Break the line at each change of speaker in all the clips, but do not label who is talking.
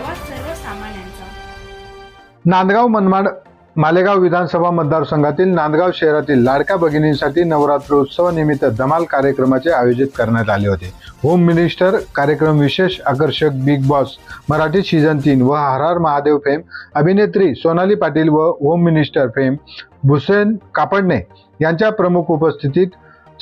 आवाज सर्वसामान्यांचा.
नांदगाव मनमाड मालेगाव विधानसभा मतदारसंघातील नांदगाव शहरातील लाडक्या भगिनींसाठी नवरात्रोत्सवानिमित्त धमाल कार्यक्रमाचे आयोजित करण्यात आले होते. होम मिनिस्टर कार्यक्रम विशेष आकर्षक बिग बॉस मराठी सीझन तीन व हर महादेव फेम अभिनेत्री सोनाली पाटील व home minister fame Bhusen Kapadne यांच्या प्रमुख उपस्थितीत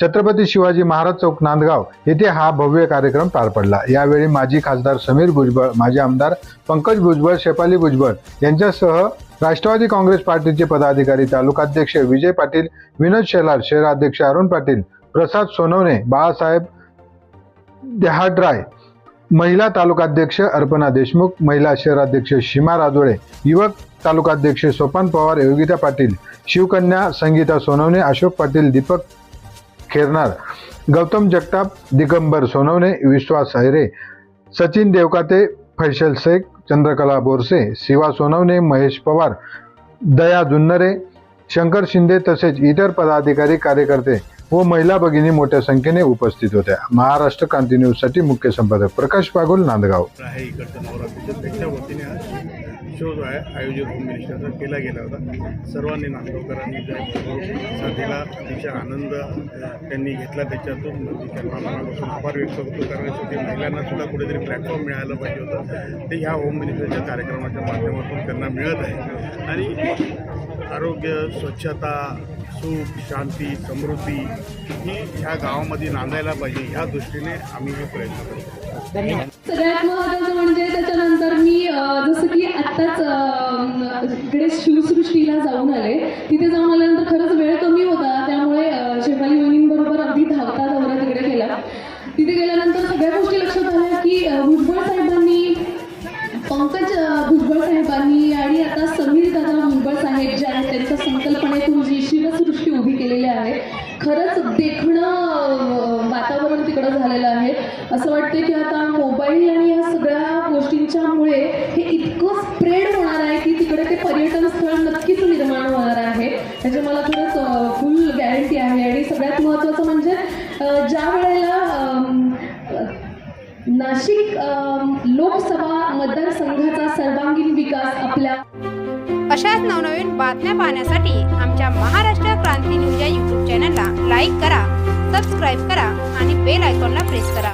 छत्रपती शिवाजी महाराज चौक नांदगाव येथे हा भव्य कार्यक्रम पार पडला. यावेळी माजी खासदार समीर भुजबळ माजी आमदार पंकज भुजबळ शेपाली भुजबळ यांच्यासह राष्ट्रवादी काँग्रेस पार्टीचे पदाधिकारी तालुकाध्यक्ष विजय पाटील विनोद शेलार शहराध्यक्ष अरुण पाटील प्रसाद सोनवणे बाळासाहेब देहाड्राय महिला तालुकाध्यक्ष अर्पणा देशमुख महिला शहराध्यक्ष सीमा राजोळे युवक तालुकाध्यक्ष सोपान पवार योगिता पाटील शिवकन्या संगीता सोनवणे अशोक पाटील दीपक खेरनार गौतम जगताप दिगंबर सोनवणे विश्वास हैरे सचिन देवकाते फैशल शेख चंद्रकला बोरसे शिवा सोनवणे महेश पवार दया जुन्नरे शंकर शिंदे तसेच इतर पदाधिकारी कार्यकर्ते व महिला भगिनी मोठ्या संख्येने उपस्थित होत्या. महाराष्ट्र क्रांती न्यूजसाठी मुख्य संपादक प्रकाश पागोल नांदगाव.
शोध शो जो आहे आयोजित होम मिनिस्टरचा केला गेला होता. सर्वांनी नागपूरकरांनी त्या साथीला अतिशय आनंद त्यांनी घेतला त्याच्यातून. म्हणजे त्यांना मनापासून आभार व्यक्त करतो कारण शेवटी महिलांना सुद्धा कुठेतरी प्लॅटफॉर्म मिळायला पाहिजे होतं. ते ह्या होम मिनिस्टरच्या कार्यक्रमाच्या माध्यमातून त्यांना मिळत आहे. आणि आरोग्य स्वच्छता सुख शांती समृद्धी ही ह्या गावामध्ये नांदायला पाहिजे. ह्या दृष्टीने आम्ही हे प्रयत्न करतो.
आले तिथे जाऊन आल्यानंतर खरंच वेळ कमी होता. त्यामुळे शेफाली वहिनींबरोबर अगदी धावता दौरा तिकडे केला. तिथे गेल्यानंतर सगळ्या गोष्टी लक्षात आल्या की भुजबळ साहेबांनी पंकज भुजबळ साहेबांनी आणि आता समीर दादा भुजबळ साहेब जे आहेत त्यांच्या संकल्पनेतून जी शिवसृष्टी उभी केलेली आहे खरंच देखणं वातावरण तिकडं झालेलं आहे. असं वाटतं की आता मोबाईल हे इतकं स्प्रेड होणार आहे की तिकडे ते पर्यटन स्थळ नक्कीच निर्माण होणार आहे. त्याची मला खरंच फुल गॅरंटी आहे. आणि सगळ्यात महत्त्वाचं म्हणजे ज्या वेळेला नाशिक लोकसभा मतदारसंघाचा सर्वांगीण विकास आपल्या
अशाच नवनवीन बातम्या पाहण्यासाठी आमच्या महाराष्ट्र क्रांती न्यूज या यूट्यूब चॅनलला लाईक करा सबस्क्राईब करा आणि बेल आयकॉनला प्रेस करा.